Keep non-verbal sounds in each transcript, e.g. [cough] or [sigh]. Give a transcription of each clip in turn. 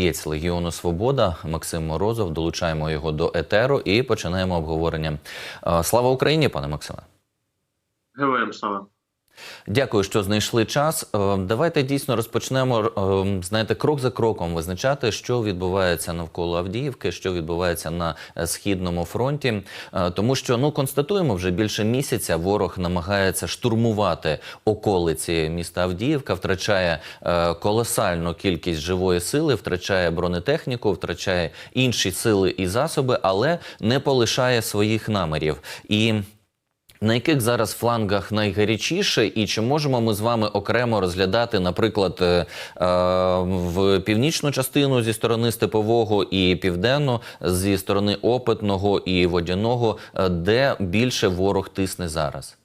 Єць Легіону Свобода Максим Морозов. Долучаємо його до етеру і починаємо обговорення. Е, Слава Україні, пане Максиме. Героям слава. Дякую, що знайшли час. Е, Давайте дійсно розпочнемо е, знаєте, крок за кроком визначати, що відбувається навколо Авдіївки, що відбувається на е, східному фронті. Тому що ну констатуємо вже більше місяця. Ворог намагається штурмувати околиці міста Авдіївка, втрачає колосальну кількість живої сили, втрачає бронетехніку, втрачає інші сили і засоби, але не полишає своїх намірів. І на яких зараз флангах найгарячіше, і чи можемо ми з вами окремо розглядати, наприклад, е, е, в північну частину зі сторони степового і південну зі сторони опитного і водяного, е, де більше ворог тисне зараз?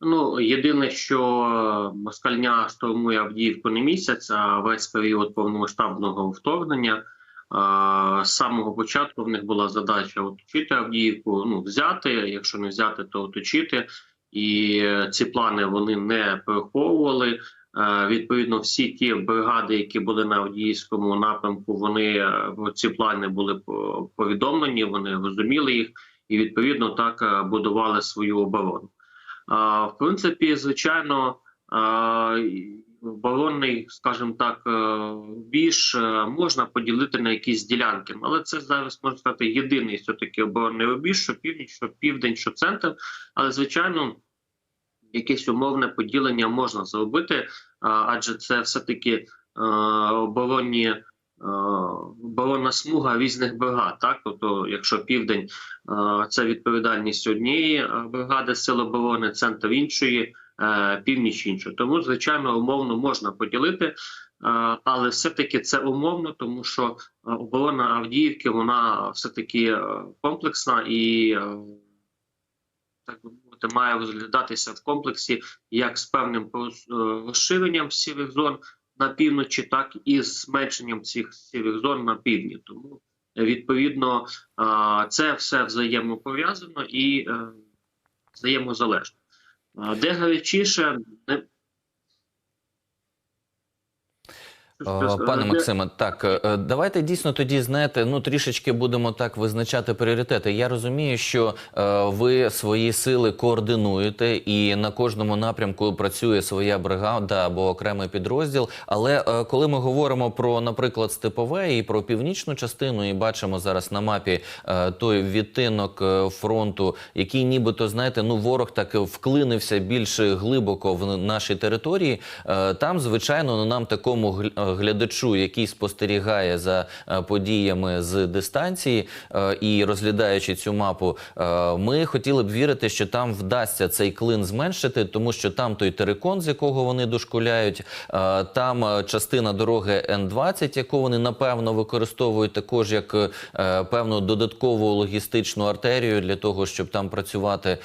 Ну єдине, що москальня штурмує Авдіївку не місяць, а весь період повномасштабного вторгнення. З самого початку в них була задача оточити Авдіївку, ну взяти. Якщо не взяти, то оточити. І ці плани вони не переховували. Е, Відповідно, всі ті бригади, які були на Авдіївському напрямку, вони е, ці плани були повідомлені, вони розуміли їх і відповідно так е, будували свою оборону. В принципі, звичайно, і скажімо так, е, більш е, можна поділити на якісь ділянки, але це зараз можна сказати єдиний все таки оборонний рубіж, що північ, що південь, що центр. Але звичайно, якесь умовне поділення можна зробити, адже це все таки оборонні. е, Оборонна смуга різних бригад, так тобто, якщо південь е, це відповідальність однієї е, бригади сил оборони, центр іншої, е, північ іншої. Тому, звичайно, умовно можна поділити, е, але все-таки це умовно, тому що е, оборона Авдіївки вона все-таки е, комплексна і е, так би мовити, має розглядатися в комплексі як з певним е, розширенням сірих зон на півночі, так і з зменшенням цих сірих зон на півдні. Тому е, відповідно це все взаємопов'язано і е, взаємозалежно. Де гарячіше, не Е, Пане Максиме, так е, е, давайте дійсно тоді знаєте, ну трішечки будемо так визначати пріоритети. Я розумію, що е, ви свої сили координуєте, і на кожному напрямку працює своя бригада або окремий підрозділ. Але е, коли ми говоримо про, наприклад, степове і про північну частину, і бачимо зараз на мапі е, той відтинок е, фронту, який нібито знаєте, ну ворог так вклинився більш глибоко в наші території. Е, Там, звичайно, ну, нам такому глядачу, який спостерігає за е, подіями з дистанції е, і розглядаючи цю мапу, е, ми хотіли б вірити, що там вдасться цей клин зменшити, тому що там той терикон, з якого вони дошкуляють, там частина дороги Н-20, яку вони напевно використовують також як певну додаткову логістичну артерію для того, щоб там працювати.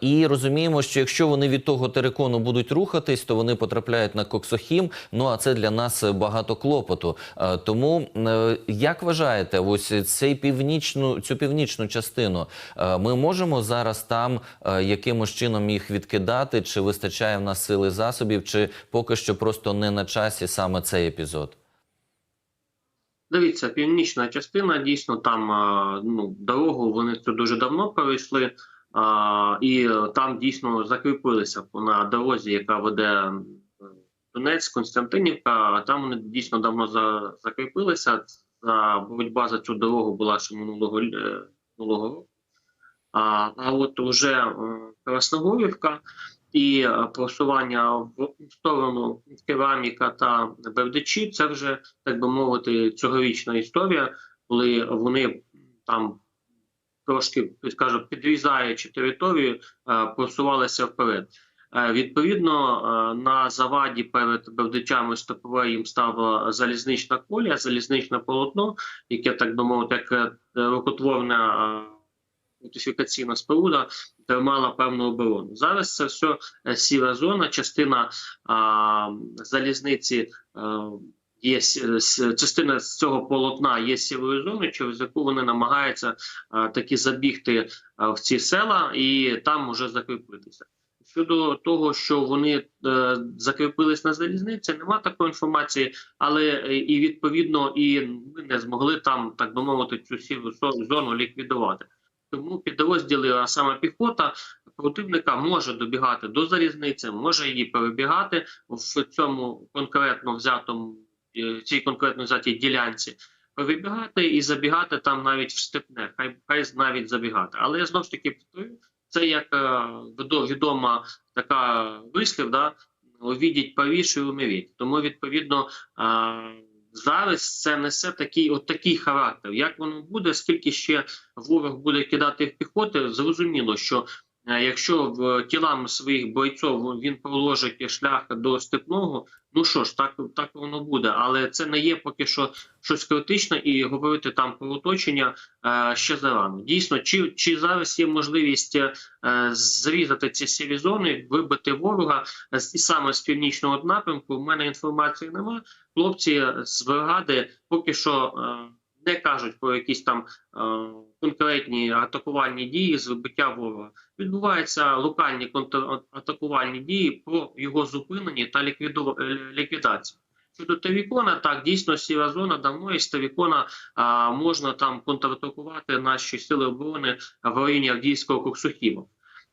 І розуміємо, що якщо вони від того терикону будуть рухатись, то вони потрапляють на Коксохім. Ну а це для нас багато клопоту. Е, Тому е, як вважаєте, ось цей північну цю північну частину е, ми можемо зараз там якимось чином їх відкидати? Чи вистачає в нас сили засобів, чи поки що просто не на часі саме цей епізод? Дивіться, північна частина дійсно там ну, дорогу вони це дуже давно перейшли, а, і там дійсно закріпилися на дорозі, яка веде Донецьк, Константинівка. Там вони дійсно давно за, закріпилися. За боротьба за цю дорогу була ще минулого е, минулого року. А, а от уже е, Красногорівка і е, просування в сторону кераміка та Бердичі це вже так би мовити цьогорічна історія, коли вони там трошки скажу, підрізаючи територію, просувалися вперед. Е, Відповідно, е, на заваді перед Бердичами Стопове їм стала залізнична колія, залізничне полотно, яке так би мовити, як е, рукотворна фортифікаційна споруда тримала певну оборону. Зараз це все сіра зона, частина а, залізниці. е, Є частина з цього полотна є сірою зоною, через яку вони намагаються а, таки забігти а, в ці села і там уже закріпитися. Щодо того, що вони е, закріпились на залізниці, нема такої інформації, але е, і відповідно і ми не змогли там, так би мовити, цю сіру зо- зону ліквідувати. Тому підрозділи, а саме піхота противника може добігати до залізниці, може її перебігати в цьому конкретно взятому е, цій конкретно взятій ділянці. Перебігати і забігати там навіть в степне, хай хай навіть забігати. Але я знову ж таки повторю, це як е, відома така вислів, да, увідіть повіше, і умеріть. Тому відповідно е, зараз це несе такий, от такий характер. Як воно буде, скільки ще ворог буде кидати в піхоти, зрозуміло, що якщо в тілам своїх бойців він проложить шлях до степного, ну що ж, так, так воно буде. Але це не є поки що щось критичне, і говорити там про оточення е, ще зарано. Дійсно, чи, чи зараз є можливість е, зрізати ці сірі зони, вибити ворога саме з північного напрямку? У мене інформації немає. Хлопці з бригади поки що е, не кажуть про якісь там е, конкретні атакувальні дії з вибиття ворога. Відбуваються локальні контратакувальні дії по його зупиненні та ліквіду... е, ліквідації. Щодо Тавікона, так дійсно сіра зона давно із Тавікона а, можна там контратакувати наші сили оборони в районі Авдіївського Коксухіма.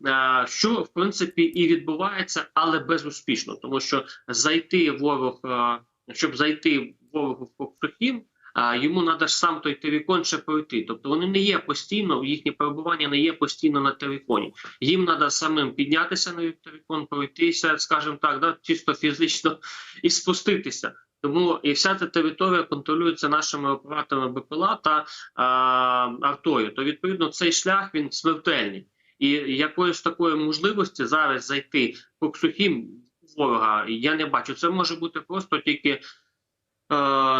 Е, Що в принципі і відбувається, але безуспішно, тому що зайти ворог, е, щоб зайти ворогу в Коксухім, а йому треба ж сам той Терікон ще пройти. Тобто вони не є постійно, їхнє перебування не є постійно на Теріконі. Їм треба самим піднятися на Терікон, пройтися, скажімо так, да, чисто фізично [laughs] і спуститися. Тому і вся ця територія контролюється нашими операторами БПЛА та а, артою. То відповідно цей шлях він смертельний. І якоїсь такої можливості зараз зайти по Ксухім ворога я не бачу. Це може бути просто тільки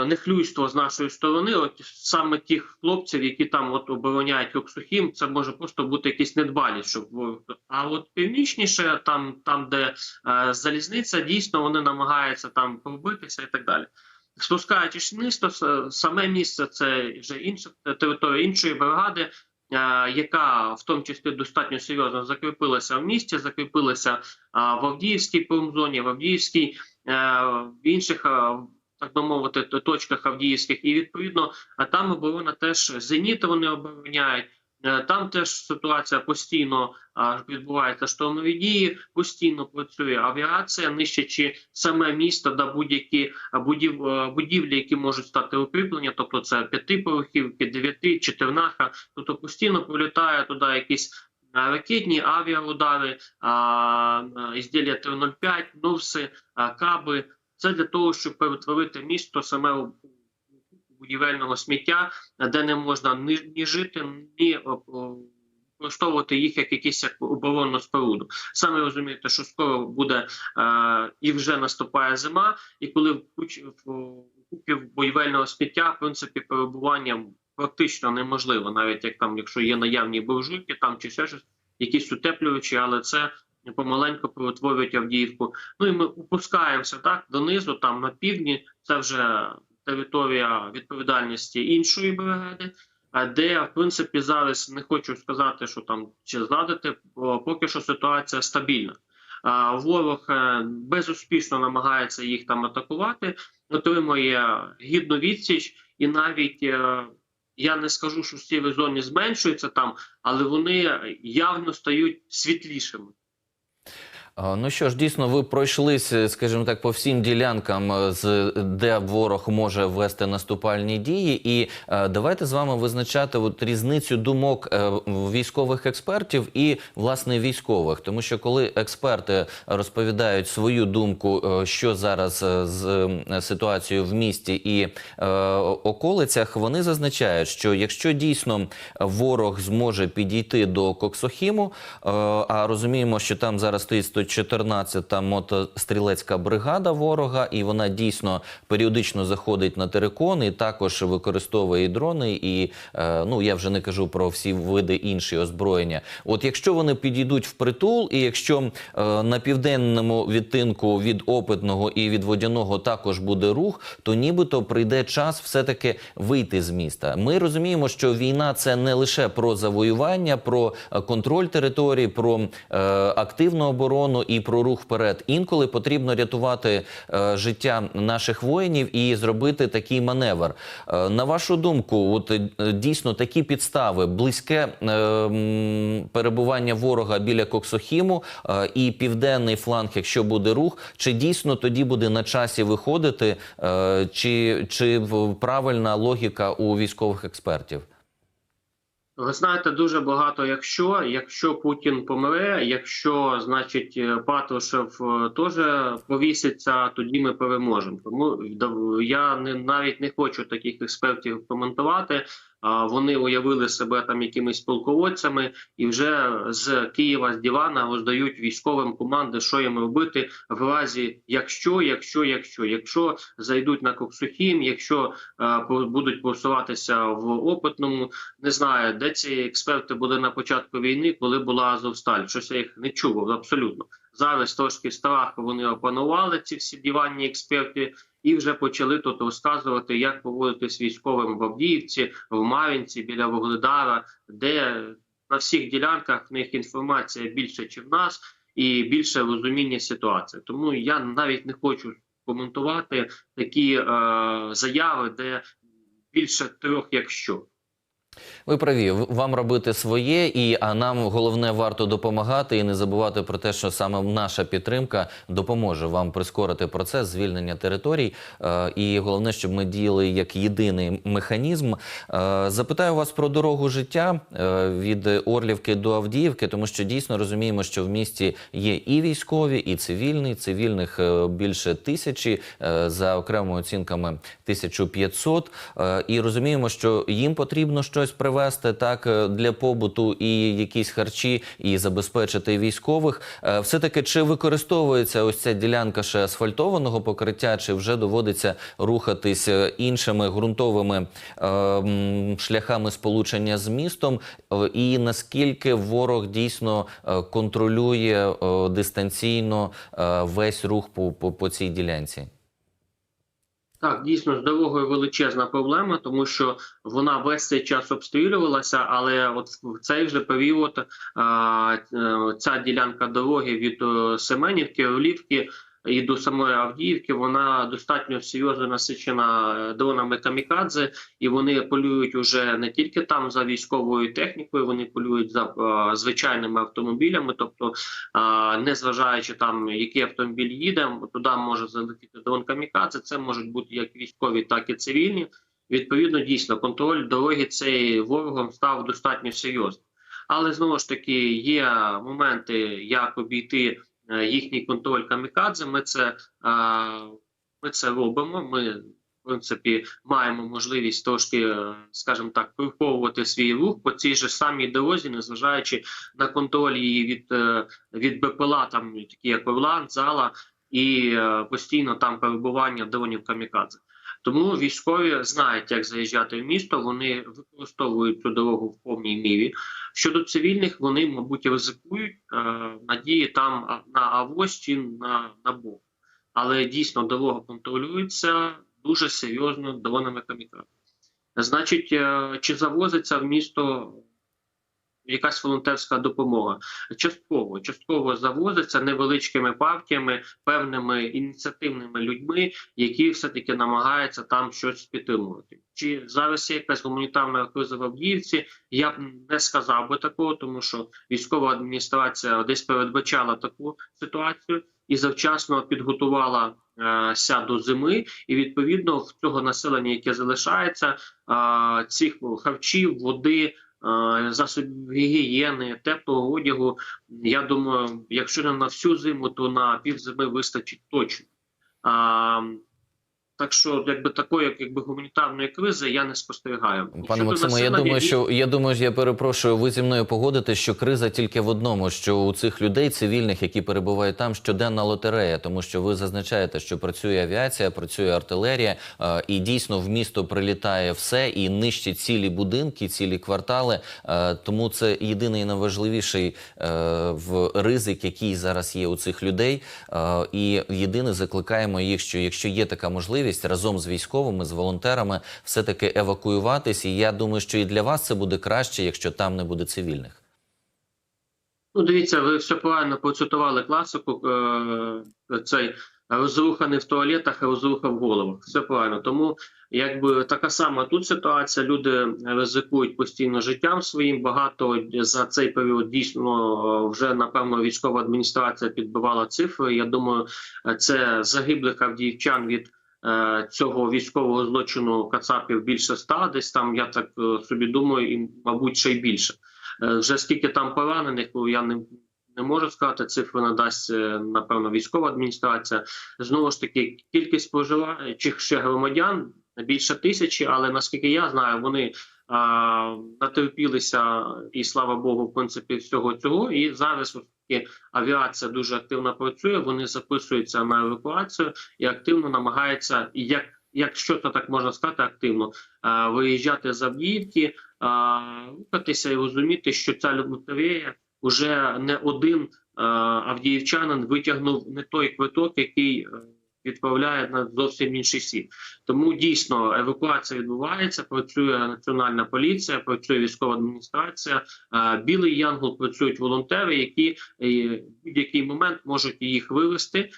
нехлюйство з нашої сторони, от саме тих хлопців, які там от обороняють Оксухім, це може просто бути якісь недбалість, щоб. А от північніше, там, там де е, залізниця, дійсно вони намагаються там пробитися і так далі. Спускаючись вниз, то саме місце це вже інша територія іншої бригади, е, яка в тому числі достатньо серйозно закріпилася в місті, закріпилася а, в Авдіївській промзоні, в Авдіївській, е, в інших, е, так би мовити, точках Авдіївських. І відповідно, а там оборона теж зеніт вони обороняють. Е, Там теж ситуація постійно а, відбуваються штурмові дії, постійно працює авіація, нищачи саме місто да будь-які будів, е, будівлі, які можуть стати укріплення, тобто це п'ятиповерхівки, дев'яти, чотирнаха. Тобто постійно прилітає туди якісь ракетні авіаудари, а, ізділля 305, новси, а, каби. Це для того, щоб перетворити місто саме у будівельного сміття, де не можна ні, ні жити, ні о, використовувати їх як якісь як оборонну споруду. Саме розумієте, що скоро буде е, і вже наступає зима, і коли в купі будівельного сміття, в принципі, перебування практично неможливо, навіть як там, якщо є наявні буржуйки, там чи ще щось, якісь утеплювачі, але це помаленьку перетворюють Авдіївку. Ну і ми опускаємося так донизу, там на півдні, це вже територія відповідальності іншої бригади. а Де в принципі зараз не хочу сказати, що там чи зрадити, бо поки що ситуація стабільна. Ворог е, безуспішно намагається їх там атакувати, отримує гідну відсіч, і навіть е, я не скажу, що сірі зоні зменшуються там, але вони явно стають світлішими. Ну що ж, дійсно, ви пройшлися, скажімо так, по всім ділянкам, е, де ворог може ввести наступальні дії. І е, давайте з вами визначати от різницю думок е, військових експертів і власне військових. Тому що коли експерти розповідають свою думку, е, що зараз е, з е, ситуацією в місті і е, околицях, вони зазначають, що якщо дійсно ворог зможе підійти до Коксохіму, е, а розуміємо, що там зараз стоїть 104 14-та мотострілецька бригада ворога, і вона дійсно періодично заходить на терикон і також використовує і дрони, і е, ну я вже не кажу про всі види інші озброєння. От якщо вони підійдуть в притул, і якщо е, на південному відтинку від опитного і від водяного також буде рух, то нібито прийде час все-таки вийти з міста. Ми розуміємо, що війна це не лише про завоювання, про е, контроль території, про активну оборону і про рух вперед. Інколи потрібно рятувати е, життя наших воїнів і зробити такий маневр. Е, на вашу думку, от е, дійсно такі підстави, близьке е, перебування ворога біля Коксохіму е, і південний фланг, якщо буде рух, чи дійсно тоді буде на часі виходити, е, чи, чи правильна логіка у військових експертів? Ви знаєте, дуже багато. Якщо якщо Путін помре, якщо значить е, Патрушев е, теж повіситься, тоді ми переможемо. Тому да- я не навіть не хочу таких експертів коментувати. Вони уявили себе там якимись полководцями і вже з Києва з дивана роздають військовим команди, що їм робити в разі, якщо, якщо, якщо, якщо зайдуть на Коксухім, якщо е, будуть просуватися в опитному, не знаю, де ці експерти були на початку війни, коли була Азовсталь. Щось я їх не чув абсолютно. Зараз трошки страху вони опанували ці всі диванні експерти, і вже почали тут розказувати, як поводитись військовим в Авдіївці, в Мар'їнці, біля Вугледара, де на всіх ділянках в них інформація більше, ніж в нас, і більше розуміння ситуації. Тому я навіть не хочу коментувати такі е, заяви, де більше трьох, якщо. Ви праві, вам робити своє, і а нам головне варто допомагати і не забувати про те, що саме наша підтримка допоможе вам прискорити процес звільнення територій. Е, і головне, щоб ми діяли як єдиний механізм. Е, запитаю вас про дорогу життя е, від Орлівки до Авдіївки, тому що дійсно розуміємо, що в місті є і військові, і цивільні. Цивільних більше тисячі, за окремими оцінками 1500. Е, І розуміємо, що їм потрібно щось привезти так е, для побуту і якісь харчі, і забезпечити військових. Е, Все-таки чи використовується ось ця ділянка ще асфальтованого покриття, чи вже доводиться рухатись е, іншими ґрунтовими шляхами сполучення з містом? І наскільки ворог дійсно контролює дистанційно весь рух по, по, по цій ділянці? Так, дійсно з дорогою величезна проблема, тому що вона весь цей час обстрілювалася, але от в цей же період е, ця ділянка дороги від е, Семенівки, Орлівки і до самої Авдіївки, вона достатньо серйозно насичена е, дронами камікадзе, і вони полюють уже не тільки там за військовою технікою, вони полюють за е, звичайними автомобілями, тобто а, не зважаючи там, який автомобіль їде, туди може залетіти дрон камікадзе. Це можуть бути як військові, так і цивільні. Відповідно, дійсно, контроль дороги цей ворогом став достатньо серйозним. Але знову ж таки є моменти, як обійти е, їхній контроль камікадзе. Ми це, ми це робимо. Ми в принципі маємо можливість трошки, е, скажімо так, приховувати свій рух по цій же самій дорозі, незважаючи на контроль її від, е, від БПЛА, там такі як Орлан, Зала, і е, постійно там перебування дронів камікадзе. Тому військові знають, як заїжджати в місто. Вони використовують цю дорогу в повній мірі. Щодо цивільних, вони, мабуть, ризикують е, надії там на авось чи на, на Бог. Але дійсно дорога контролюється дуже серйозно дронами камікадзе. Значить, е, чи завозиться в місто якась волонтерська допомога? Частково, частково завозиться невеличкими партіями, певними ініціативними людьми, які все-таки намагаються там щось підтримувати. Чи зараз є якась гуманітарна криза в Авдіївці? Я б не сказав би такого, тому що військова адміністрація десь передбачала таку ситуацію і завчасно підготувала е, ся до зими, і відповідно в цього населення, яке залишається, цих харчів, води. Засобів гігієни, теплого одягу. Я думаю, якщо не на всю зиму, то на півзими вистачить точно. Так що, якби такої, якби гуманітарної кризи, я не спостерігаю. Пане Максиме, я думаю, що я думаю, я перепрошую, ви зі мною погодитесь, що криза тільки в одному, що у цих людей цивільних, які перебувають там, щоденна лотерея, тому що ви зазначаєте, що працює авіація, працює артилерія, е, і дійсно в місто прилітає все і нищить цілі будинки, цілі квартали. Е, Тому це єдиний найважливіший е, в ризик, який зараз є у цих людей. І єдине закликаємо їх, що якщо є така можливість разом з військовими, з волонтерами, все таки евакуюватись. І я думаю, що і для вас це буде краще, якщо там не буде цивільних. Ну, дивіться, ви все правильно процитували класику. Е, цей розруха не в туалетах, а розруха в головах. Все правильно. Тому якби така сама тут ситуація. Люди ризикують постійно життям своїм. Багато за цей період дійсно вже напевно військова адміністрація підбивала цифри. Я думаю, це загиблих авдіївчан від. Е, Цього військового злочину Кацапів більше ста, десь там я так е, собі думаю, і мабуть ще й більше. Е, Вже скільки там поранених, ну, я не, не можу сказати. Цифри надасть напевно військова адміністрація. Знову ж таки, кількість споживаючих ще громадян більше тисячі, але наскільки я знаю, вони а, натерпілися і слава Богу, в принципі, всього цього. І зараз оскільки авіація дуже активно працює. Вони записуються на евакуацію і активно намагаються, як якщо то так можна сказати, активно виїжджати з Авдіївки, рухатися і розуміти, що ця лотерея вже не один авдіївчанин витягнув не той квиток, який е, відправляє на зовсім інший світ. Тому дійсно евакуація відбувається. Працює національна поліція, працює військова адміністрація. Білий Янгол працюють волонтери, які е, в будь-який момент можуть їх вивести е,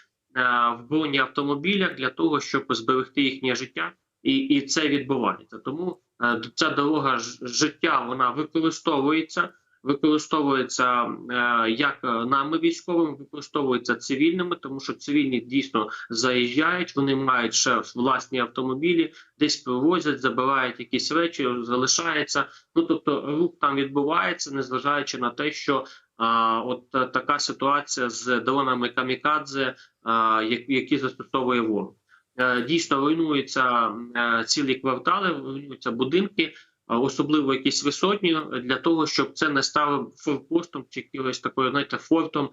в броні автомобілях для того, щоб зберегти їхнє життя, і, і це відбувається. Тому е, ця дорога життя вона використовується. Використовується е, як нами військовими, використовується цивільними, тому що цивільні дійсно заїжджають, вони мають ще власні автомобілі, десь привозять, забирають якісь речі, залишається. Ну тобто рух там відбувається, незважаючи на те, що а, от е, така ситуація з дронами камікадзе, а, як- які застосовує ворог. Е, Дійсно руйнуються е, цілі квартали, руйнуються будинки, особливо якісь висотні, для того, щоб це не стало форпостом чи якоюсь такою, знаєте, фортом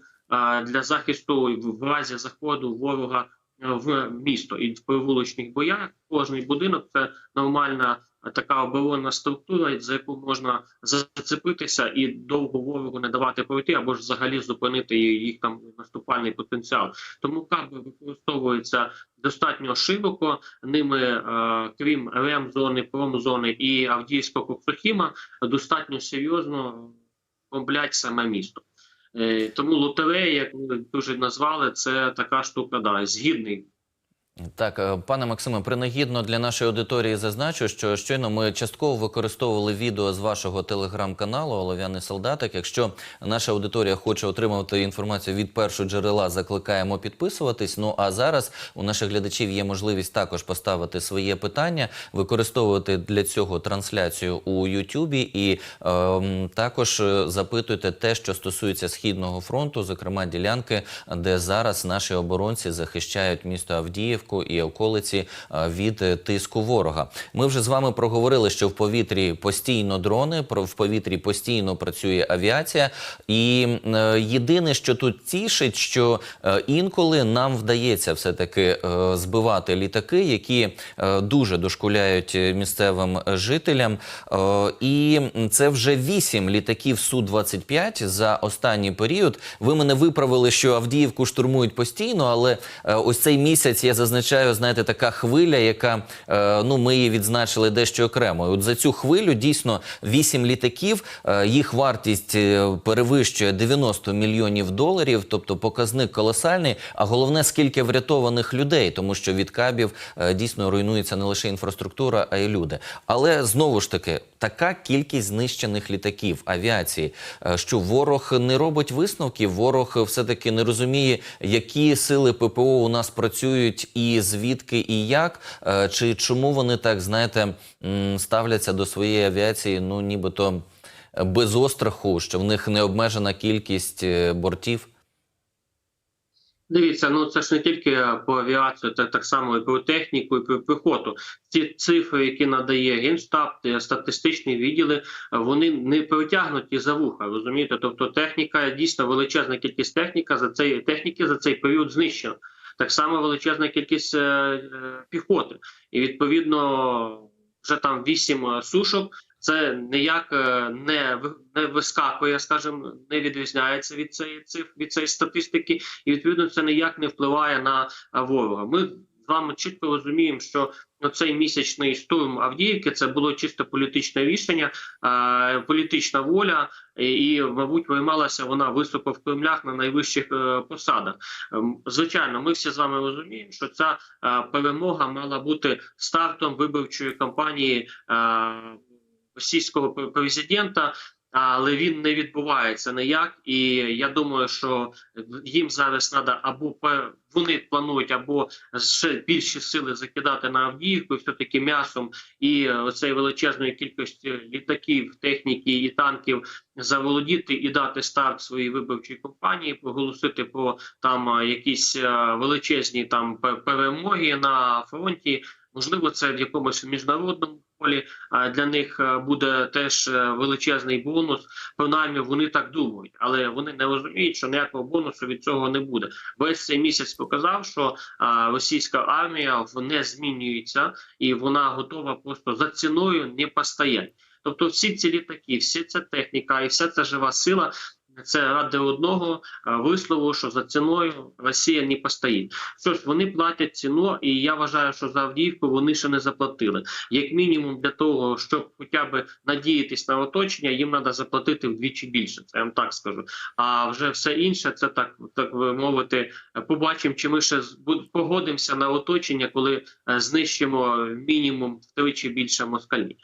для захисту в разі заходу ворога в місто. І в вуличних боях кожний будинок це нормальна така оборонна структура, за яку можна зацепитися і довго ворогу не давати пройти, або ж взагалі зупинити їх там наступальний потенціал. Тому каби використовуються достатньо широко. Ними, е, крім РЕМ-зони, промзони і Авдіївського Коксохіма, достатньо серйозно бомблять саме місто. Е, Тому лотерея, як ви дуже назвали, це така штука, да, згідний Так, е, пане Максиме, принагідно для нашої аудиторії зазначу, що щойно ми частково використовували відео з вашого телеграм-каналу Олов'яний солдатик. Якщо наша аудиторія хоче отримувати інформацію від першого джерела, закликаємо підписуватись. Ну а зараз у наших глядачів є можливість також поставити своє питання, використовувати для цього трансляцію у Ютубі і ем, також е, запитуйте те, що стосується східного фронту, зокрема ділянки, де зараз наші оборонці захищають місто Авдіївку і околиці е, від е, тиску ворога. Ми вже з вами проговорили, що в повітрі постійно дрони, в повітрі постійно працює авіація. І е, єдине, що тут тішить, що інколи нам вдається все таки збивати літаки, які дуже дошкуляють місцевим жителям. І це вже вісім літаків су 25 за останній період. Ви мене виправили, що Авдіївку штурмують постійно, але ось цей місяць я зазначаю, знаєте, така хвиля, яка е, ну ми її відзначили дещо окремо. От за цю хвилю дійсно вісім літаків. е, Їх вартість е, перевищує 90 мільйонів доларів, тобто показник колосальний. А головне, скільки врятованих людей, тому що від кабів дійсно руйнується не лише інфраструктура, а й люди. Але знову ж таки, така кількість знищених літаків авіації, що ворог не робить висновків, ворог все таки не розуміє, які сили ППО у нас працюють, і звідки і як, Е, чи чому вони так знаєте ставляться до своєї авіації, ну нібито е, без остраху, що в них не обмежена кількість е, бортів. Дивіться, ну це ж не тільки по авіацію, це так само і про техніку, і про піхоту. Ці цифри, які надає генштаб, статистичні відділи, вони не протягнуті за вуха. Розумієте? Тобто техніка дійсно величезна кількість техніка за цей техніки за цей період знищена. Так само величезна кількість е, е, піхоти, і відповідно вже там вісім е, сушок. Це ніяк не не вискакує, скажімо, не відрізняється від цієї цифр, від цієї статистики, і відповідно це ніяк не впливає на ворога. Ми з вами чітко розуміємо, що цей місячний штурм Авдіївки це було чисто політичне рішення, політична воля, і, мабуть, виймалася вона високо в Кремлях на найвищих е, посадах. Ем, Звичайно, ми всі з вами розуміємо, що ця е, перемога мала бути стартом виборчої кампанії е, російського президента. Але він не відбувається ніяк, і я думаю, що їм зараз треба або вони планують або ще більші сили закидати на Авдіївку, і все-таки м'ясом і оцей величезної кількості літаків, техніки і танків заволодіти і дати старт своїй виборчій кампанії, проголосити про там якісь величезні там перемоги на фронті. Можливо, це в якомусь міжнародному полі для них буде теж е, величезний бонус. Принаймні вони так думають, але вони не розуміють, що ніякого бонусу від цього не буде. Весь цей місяць показав, що російська армія не змінюється і вона готова просто за ціною не постоять. Тобто, всі ці літаки, вся ця техніка і вся ця жива сила. Це ради одного а, вислову, що за ціною Росія не постоїть. Що ж, вони платять ціну, і я вважаю, що за Авдіївку вони ще не заплатили. Як мінімум, для того, щоб хоча б надіятись на оточення, їм треба заплатити вдвічі більше. Це я вам так скажу. А вже все інше, це так так би мовити. Побачимо, чи ми ще погодимося на оточення, коли е, знищимо мінімум втричі більше москалів.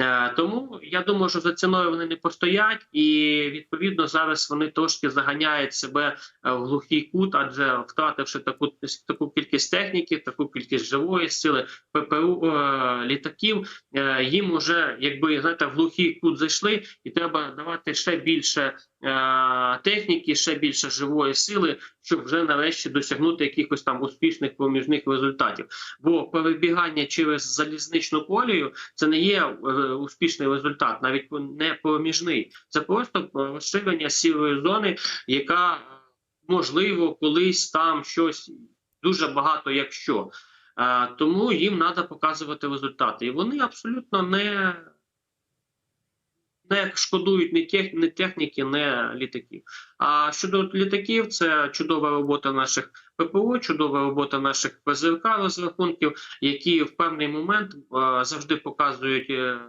Е, Тому я думаю, що за ціною вони не постоять, і відповідно зараз вони трошки заганяють себе е, в глухий кут, адже втративши таку таку кількість техніки, таку кількість живої сили, ППУ е, літаків, е, їм уже якби знаєте, в глухий кут зайшли, і треба давати ще більше е, техніки, ще більше живої сили, щоб вже нарешті досягнути якихось там успішних проміжних результатів. Бо перебігання через залізничну колію це не є е, успішний результат, навіть не проміжний. Це просто розширення сірої зони, яка е, можливо колись там щось дуже багато, якщо. Е, тому їм треба показувати результати. І вони абсолютно не, не шкодують ні, тех, ні техніки, ні літаків. А щодо літаків, це чудова робота наших ППО, чудова робота наших ПЗРК розрахунків, які в певний момент завжди показують. е,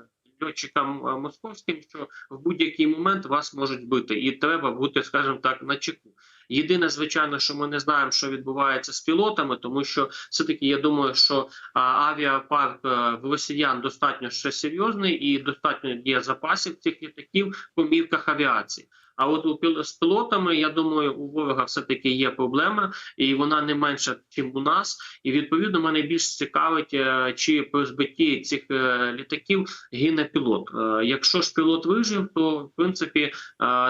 Льотчикам московським, що в будь-який момент вас можуть бити, і треба бути, скажімо так, на чеку. Єдине, звичайно, що ми не знаємо, що відбувається з пілотами, тому що все-таки я думаю, що авіапарк е, в росіян достатньо ще серйозний і достатньо є запасів цих літаків по мірках авіації. А от у з пілотами, я думаю, у ворога все-таки є проблема, і вона не менша, ніж у нас. І відповідно мене більш цікавить, е, чи при збитті цих е, літаків гине пілот. Е, Якщо ж пілот вижив, то в принципі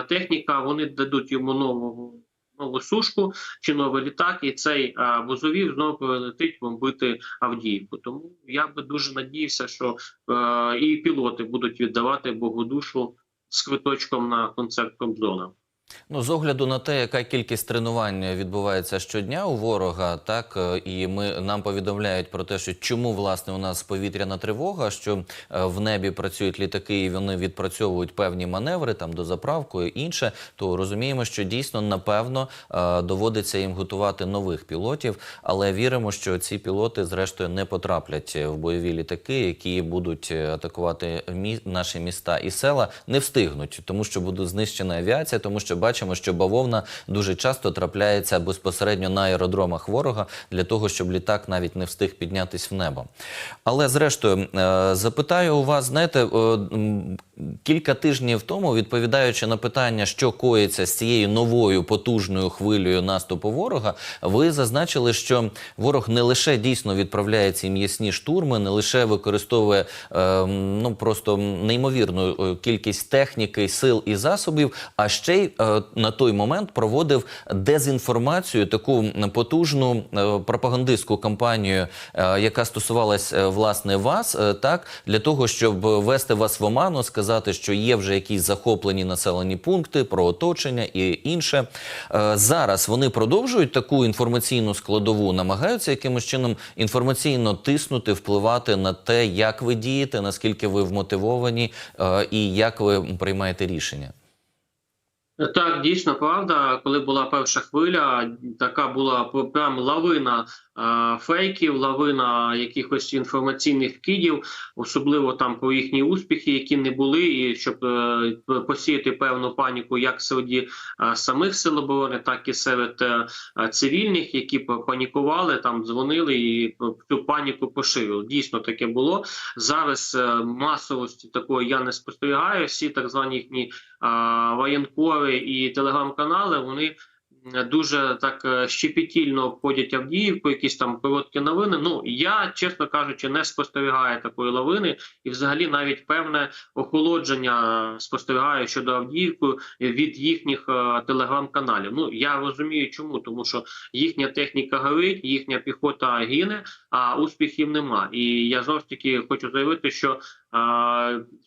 техніка вони дадуть йому нового. Нову сушку чи новий літак, і цей а, бузовів знову прилетить бомбити Авдіївку. Тому я би дуже надіявся, що е, і пілоти будуть віддавати Богу душу з квиточком на концерт Кобзона. Ну, з огляду на те, яка кількість тренувань відбувається щодня у ворога, так е, і ми нам повідомляють про те, що чому власне у нас повітряна тривога, що е, в небі працюють літаки, і вони відпрацьовують певні маневри там до заправку і інше. То розуміємо, що дійсно напевно е, доводиться їм готувати нових пілотів, але віримо, що ці пілоти зрештою не потраплять в бойові літаки, які будуть атакувати мі... наші міста і села, не встигнуть, тому що буде знищена авіація, тому що бачимо, що бавовна дуже часто трапляється безпосередньо на аеродромах ворога для того, щоб літак навіть не встиг піднятись в небо. Але зрештою, е, запитаю у вас, знаєте, е, Кілька тижнів тому, відповідаючи на питання, що коїться з цією новою потужною хвилею наступу ворога, ви зазначили, що ворог не лише дійсно відправляє ці м'ясні штурми, не лише використовує е, ну просто неймовірну е, кількість техніки, сил і засобів, а ще й е, на той момент проводив дезінформацію, таку потужну е, пропагандистську кампанію, е, яка стосувалась е, власне вас, е, так для того, щоб вести вас в оману, сказати, що є вже якісь захоплені населені пункти про оточення і інше. Е, Зараз вони продовжують таку інформаційну складову, намагаються якимось чином інформаційно тиснути, впливати на те, як ви дієте, наскільки ви вмотивовані е, і як ви приймаєте рішення. Так, дійсно правда. Коли була перша хвиля, така була прям лавина фейків, лавина якихось інформаційних вкидів, особливо там про їхні успіхи, які не були, і щоб е, посіяти певну паніку як серед е, самих сил оборони, так і серед е, е, цивільних, які панікували, там дзвонили і цю паніку поширили. Дійсно таке було. Зараз е, масовості такої я не спостерігаю. Всі так звані їхні воєнкори і телеграм-канали вони дуже так е, щепетільно обходять Авдіївку, якісь там короткі новини. Ну я, чесно кажучи, не спостерігаю такої лавини, і взагалі навіть певне охолодження е, спостерігаю щодо Авдіївки від їхніх е, телеграм-каналів. Ну я розумію, чому, тому що їхня техніка горить, їхня піхота гине, а успіхів нема. І я знову ж таки хочу заявити, що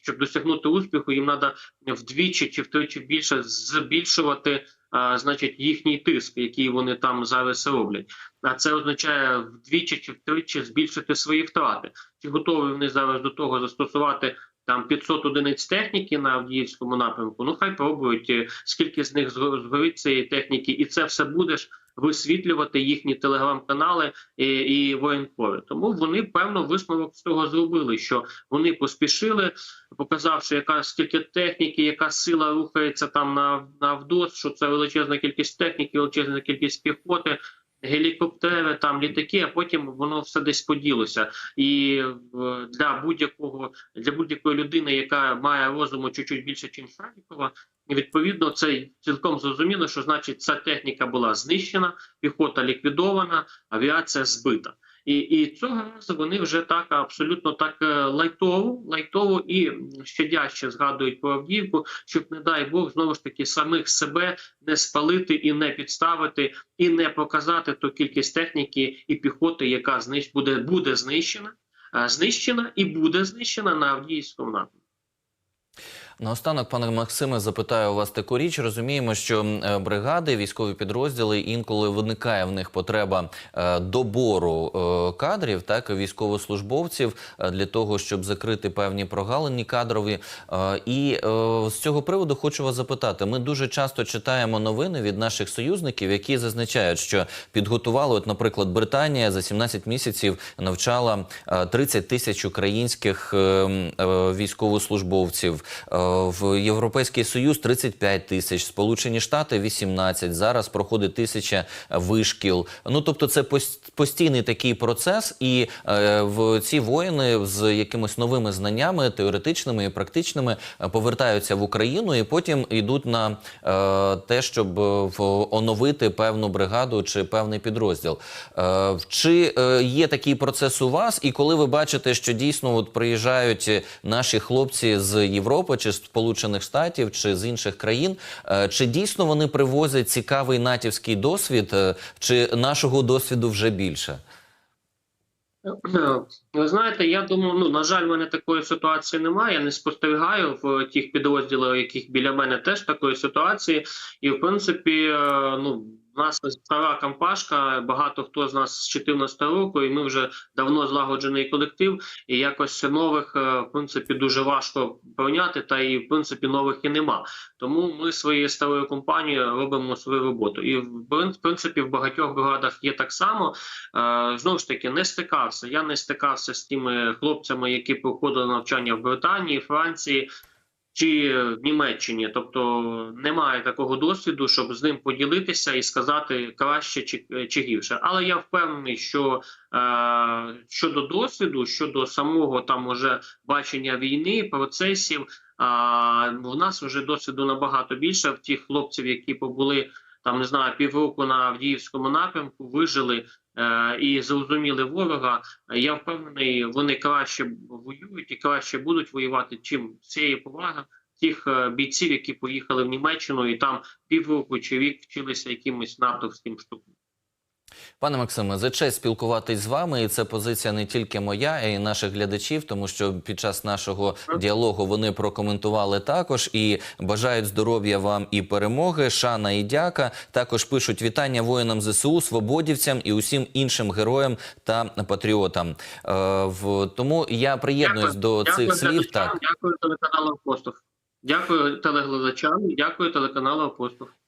щоб досягнути успіху, їм треба вдвічі чи втричі більше збільшувати значить їхній тиск, який вони там зараз роблять. А це означає вдвічі чи втричі збільшити свої втрати. Чи готові вони зараз до того застосувати? Там 500 одиниць техніки на Авдіївському напрямку. Ну хай пробують, е, скільки з них згорить цієї техніки, і це все будеш висвітлювати їхні телеграм-канали і, і воєнкові. Тому вони певно висновок з цього зробили, що вони поспішили, показавши, яка скільки техніки, яка сила рухається там на, на вдос, що це величезна кількість техніки, величезна кількість піхоти. Гелікоптери, там літаки, а потім воно все десь поділося. І для будь-якого для будь-якої людини, яка має розуму чуть-чуть більше, ніж Шарікова, відповідно, це цілком зрозуміло, що значить ця техніка була знищена, піхота ліквідована, авіація збита. І, і цього разу вони вже так абсолютно так е, лайтово, лайтово і щадяще згадують про Авдіївку, щоб, не дай Бог, знову ж таки самих себе не спалити і не підставити, і не показати ту кількість техніки і піхоти, яка знищ буде, буде знищена, е, знищена і буде знищена на Авдіївському напрямку. Наостанок, пане Максиме, запитаю у вас таку річ. Розуміємо, що е, бригади, військові підрозділи інколи виникає в них потреба е, добору е, кадрів, так військовослужбовців для того, щоб закрити певні прогалини кадрові. І з цього приводу хочу вас запитати. Ми дуже часто читаємо новини від наших союзників, які зазначають, що підготували, от, наприклад, Британія за 17 місяців навчала е, 30 тисяч українських е, м, е, військовослужбовців. В Європейський Союз 35 тисяч, Сполучені Штати 18, Зараз проходить тисяча вишкіл. Ну тобто, це постійний такий процес, і е, в ці воїни з якимись новими знаннями, теоретичними і практичними, е, повертаються в Україну і потім йдуть на е, те, щоб оновити певну бригаду чи певний підрозділ. Чи є такий процес у вас? І коли ви бачите, що дійсно от приїжджають наші хлопці з Європи чи Сполучених Штатів чи з інших країн, е, чи дійсно вони привозять цікавий натівський досвід, е, чи нашого досвіду вже більше? Ви знаєте, я думаю, ну на жаль, в мене такої ситуації немає. Я не спостерігаю в тих підрозділах, яких біля мене теж такої ситуації. І в принципі, е, ну нас стара компашка, багато хто з нас з 14 року, і ми вже давно злагоджений колектив. І якось нових е, в принципі дуже важко прийняти, та і в принципі нових і нема. Тому ми своєю старою компанією робимо свою роботу. І в принципі в багатьох бригадах є так само. Е, Знову ж таки, не стикався. Я не стикався з тими хлопцями, які проходили навчання в Британії, Франції чи в Німеччині. Тобто немає такого досвіду, щоб з ним поділитися і сказати краще чи, чи гірше. Але я впевнений, що е, щодо досвіду, щодо самого там уже бачення війни, процесів. А в нас вже досвіду набагато більше. В тих хлопців, які побули там, не знаю, півроку на Авдіївському напрямку, вижили е, і зрозуміли ворога. Я впевнений, вони краще воюють і краще будуть воювати, чим цієї поваги тих е, бійців, які поїхали в Німеччину і там півроку чи рік вчилися якимось натовським штукам. Пане Максиме, за честь спілкуватись з вами, і це позиція не тільки моя, а й наших глядачів, тому що під час нашого діалогу вони прокоментували також і бажають здоров'я вам і перемоги. Шана і дяка. Також пишуть вітання воїнам ЗСУ, свободівцям і усім іншим героям та патріотам. Е, в тому я приєднуюсь до дякую цих слів. Так. дякую телеканалу Апостол. Дякую телеглядачам, дякую телеканалу Апостол.